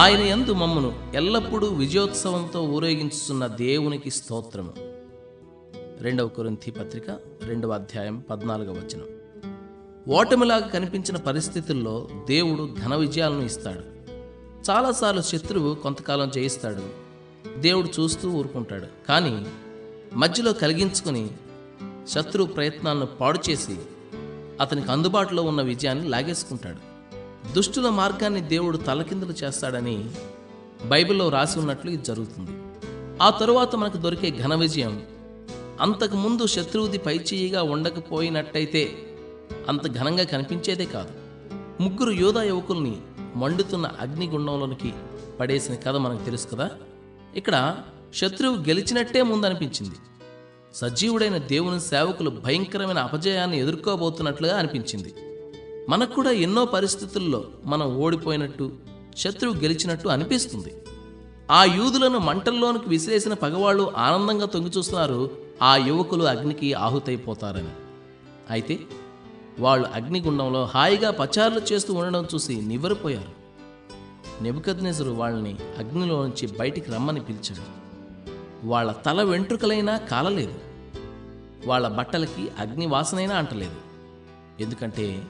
ఆయన యందు మమ్మను ఎల్లప్పుడూ విజయోత్సవంతో ఊరేగించుతున్న దేవునికి స్తోత్రము. రెండవ కొరింథీ పత్రిక రెండవ అధ్యాయం పద్నాలుగవ వచనం. ఓటమిలాగా కనిపించిన పరిస్థితుల్లో దేవుడు ఘన విజయాలను ఇస్తాడు. చాలాసార్లు శత్రువు కొంతకాలం జయిస్తాడు. దేవుడు చూస్తూ ఊరుకుంటాడు. కానీ మధ్యలో కలిగించుకుని శత్రువు ప్రయత్నాలను పాడు చేసి అతనికి అందుబాటులో ఉన్న విజయాన్ని లాగేసుకుంటాడు. దుష్టుల మార్గాన్ని దేవుడు తలకిందులు చేస్తాడని బైబిల్లో రాసి ఉన్నట్లు ఇది జరుగుతుంది. ఆ తరువాత మనకు దొరికే ఘన విజయం అంతకుముందు శత్రువుది పైచేయిగా ఉండకపోయినట్టయితే అంత ఘనంగా కనిపించేదే కాదు. ముగ్గురు యోధా యువకుల్ని మండుతున్న అగ్నిగుండంలోనికి పడేసిన కథ మనకు తెలుసు కదా? ఇక్కడ శత్రువు గెలిచినట్టే ముందనిపించింది. సజీవుడైన దేవుని సేవకులు భయంకరమైన అపజయాన్ని ఎదుర్కోబోతున్నట్లుగా అనిపించింది. మనకు కూడా ఎన్నో పరిస్థితుల్లో మనం ఓడిపోయినట్టు శత్రువు గెలిచినట్టు అనిపిస్తుంది. ఆ యూదులను మంటల్లోనికి విసిరేసిన పగవాళ్ళు ఆనందంగా తొంగిచూస్తున్నారు ఆ యువకులు అగ్నికి ఆహుతైపోతారని. అయితే వాళ్ళు అగ్నిగుండంలో హాయిగా పచారులు చేస్తూ ఉండడం చూసి నివ్వరిపోయారు. నెబుకద్నెసరు వాళ్ళని అగ్నిలో నుంచి బయటికి రమ్మని పిలిచాడు. వాళ్ళ తల వెంట్రుకలైనా కాలలేదు. వాళ్ళ బట్టలకి అగ్ని వాసనైనా అంటలేదు. ఎందుకంటే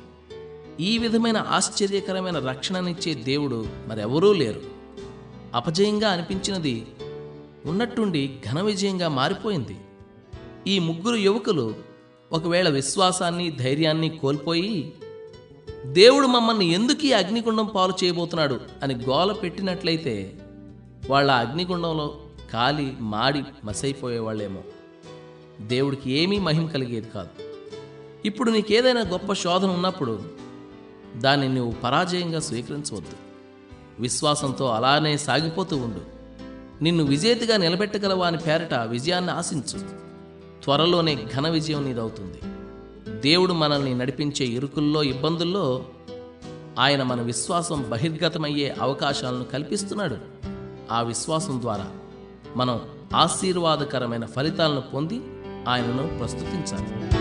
ఈ విధమైన ఆశ్చర్యకరమైన రక్షణనిచ్చే దేవుడు మరెవరూ లేరు. అపజయంగా అనిపించినది ఉన్నట్టుండి ఘన విజయంగా మారిపోయింది. ఈ ముగ్గురు యువకులు ఒకవేళ విశ్వాసాన్ని ధైర్యాన్ని కోల్పోయి దేవుడు మమ్మల్ని ఎందుకు ఈ అగ్నిగుండం పాలు చేయబోతున్నాడు? అని గోల పెట్టినట్లయితే వాళ్ళ అగ్నిగుండంలో కాలి మాడి మసైపోయేవాళ్ళేమో. దేవుడికి ఏమీ మహిమ కలిగేది కాదు. ఇప్పుడు నీకేదైనా గొప్ప శోధన ఉన్నప్పుడు దాన్ని నువ్వు పరాజయంగా స్వీకరించవద్దు. విశ్వాసంతో అలానే సాగిపోతూ ఉండు. నిన్ను విజేతగా నిలబెట్టగలవా అని పేరట విజయాన్ని ఆశించు. త్వరలోనే ఘన విజయం నీదవుతుంది. దేవుడు మనల్ని నడిపించే ఇరుకుల్లో ఇబ్బందుల్లో ఆయన మన విశ్వాసం బహిర్గతమయ్యే అవకాశాలను కల్పిస్తున్నాడు. ఆ విశ్వాసం ద్వారా మనం ఆశీర్వాదకరమైన ఫలితాలను పొంది ఆయనను ప్రస్తుతించాలి.